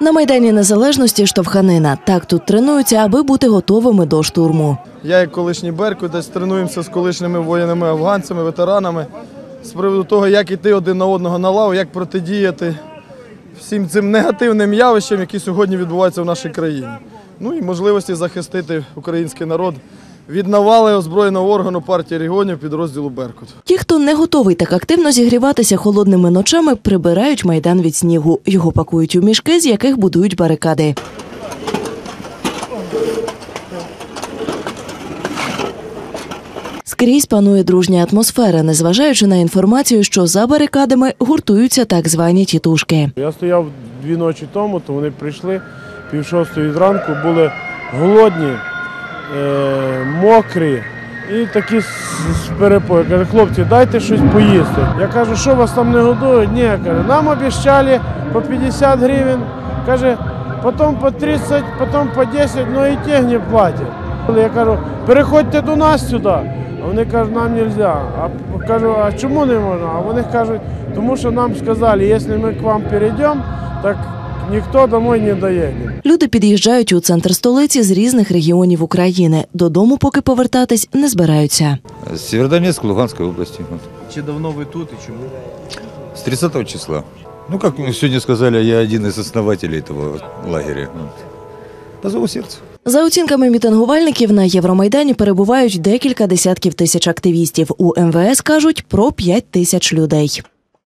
На майдані незалежності штовханина. Так тут тренуються, аби бути готовими до штурму. Я, як колишній Беркут, десь тренуємося з колишніми воїнами, афганцями, ветеранами з приводу того, як іти один на одного на лаву, як протидіяти всім цим негативним явищам, які сьогодні відбуваються в нашій країні. Ну і можливості захистити український народ від навали озброєного органу партії регіонів підрозділу Беркут. Ті, хто не готовий так активно зігріватися холодними ночами, прибирають майдан від снігу. Його пакують у мішки, з яких будують барикади. Скрізь панує дружня атмосфера, незважаючи на інформацію, що за барикадами гуртуються так звані тітушки. Я стояв дві ночі тому, то вони прийшли пів шостої зранку, були голодні, е, мокрі і такі з, перепою. Каже, хлопці, дайте щось поїсти. Я кажу, що вас там не годують? Ні, каже, нам обіцяли по 50 гривень, каже, потім по 30, потім по 10, ну і тих не платять. Я кажу, переходьте до нас сюди. А вони кажуть, нам не можна. А кажу, а чому не можна? А вони кажуть, тому що нам сказали, якщо ми к вам перейдемо, так ніхто домой не доїде. Люди під'їжджають у центр столиці з різних регіонів України. Додому поки повертатись не збираються. Северодонецк, Луганской области. Вот. Чи давно ви тут і чому? С 30 числа. Ну, как мне сегодня сказали, я один из основателей этого лагеря. Вот. По зову сердца. За оцінками мітингувальників на Євромайдані перебувають декілька десятків тисяч активістів. У МВС кажуть про 5 тисяч людей.